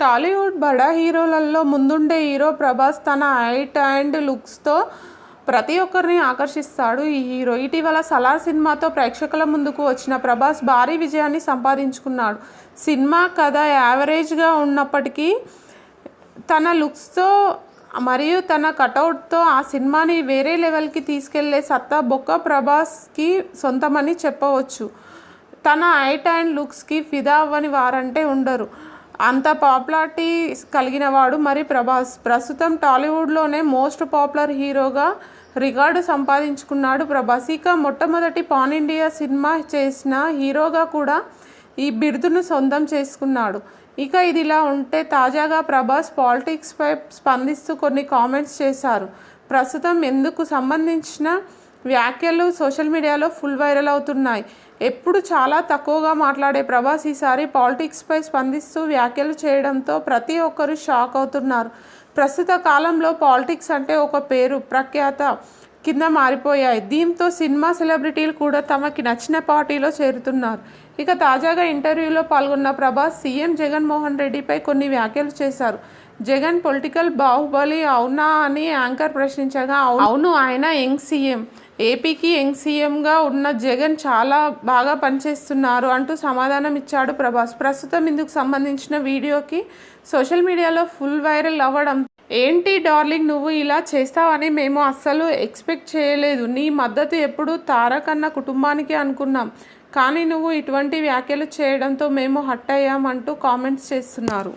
టాలీవుడ్ బడా హీరోలలో ముందుండే హీరో ప్రభాస్ తన హైట్ అండ్ లుక్స్తో ప్రతి ఒక్కరిని ఆకర్షిస్తాడు. ఈ హీరో ఇటీవల సలార్ సినిమాతో ప్రేక్షకుల ముందుకు వచ్చిన ప్రభాస్ భారీ విజయాన్ని సంపాదించుకున్నాడు. సినిమా కథ యావరేజ్గా ఉన్నప్పటికీ తన లుక్స్తో మరియు తన కటౌట్తో ఆ సినిమాని వేరే లెవెల్కి తీసుకెళ్ళే సత్తా బొక్క ప్రభాస్కి సొంతమని చెప్పవచ్చు. తన హైట్ అండ్ లుక్స్కి ఫిదా అవ్వని వారంటే ఉండరు. అంత పాపులారిటీ కలిగిన వాడు. మరి ప్రభాస్ ప్రస్తుతం టాలీవుడ్లోనే మోస్ట్ పాపులర్ హీరోగా రికార్డు సంపాదించుకున్నాడు ప్రభాస్. ఇక మొట్టమొదటి పాన్ ఇండియా సినిమా చేసిన హీరోగా కూడా ఈ బిరుదును సొంతం చేసుకున్నాడు. ఇక ఇది ఇలా ఉంటే తాజాగా ప్రభాస్ పాలిటిక్స్పై స్పందిస్తూ కొన్ని కామెంట్స్ చేశారు. ప్రస్తుతం ఎందుకు సంబంధించిన వ్యాఖ్యలు సోషల్ మీడియాలో ఫుల్ వైరల్ అవుతున్నాయి. ఎప్పుడు చాలా తక్కువగా మాట్లాడే ప్రభాస్ ఈసారి పాలిటిక్స్పై స్పందిస్తూ వ్యాఖ్యలు చేయడంతో ప్రతి ఒక్కరూ షాక్ అవుతున్నారు. ప్రస్తుత కాలంలో పాలిటిక్స్ అంటే ఒక పేరు ప్రఖ్యాత కింద మారిపోయాయి. దీంతో సినిమా సెలబ్రిటీలు కూడా తమకి నచ్చిన పార్టీలో చేరుతున్నారు. ఇక తాజాగా ఇంటర్వ్యూలో పాల్గొన్న ప్రభాస్ సీఎం జగన్మోహన్ రెడ్డిపై కొన్ని వ్యాఖ్యలు చేశారు. జగన్ పొలిటికల్ బాహుబలి అవునా అని యాంకర్ ప్రశ్నించగా "అవును- అవును ఆయన యంగ్ సీఎం. ఏపీకి యంగ్ సీఎంగా ఉన్న జగన్ చాలా బాగా పనిచేస్తున్నారు అంటూ సమాధానం ఇచ్చాడు ప్రభాస్. ప్రస్తుతం ఇందుకు సంబంధించిన వీడియోకి సోషల్ మీడియాలో ఫుల్ వైరల్ అవ్వడం. ఏంటి డార్లింగ్ నువ్వు ఇలా చేస్తావని మేము అస్సలు ఎక్స్పెక్ట్ చేయలేదు. నీ మద్దతు ఎప్పుడు తారకన్న కుటుంబానికి అనుకున్నాం. కానీ నువ్వు ఇటువంటి వ్యాఖ్యలు చేయడంతో మేము హట్ అయ్యామంటూ కామెంట్స్ చేస్తున్నారు.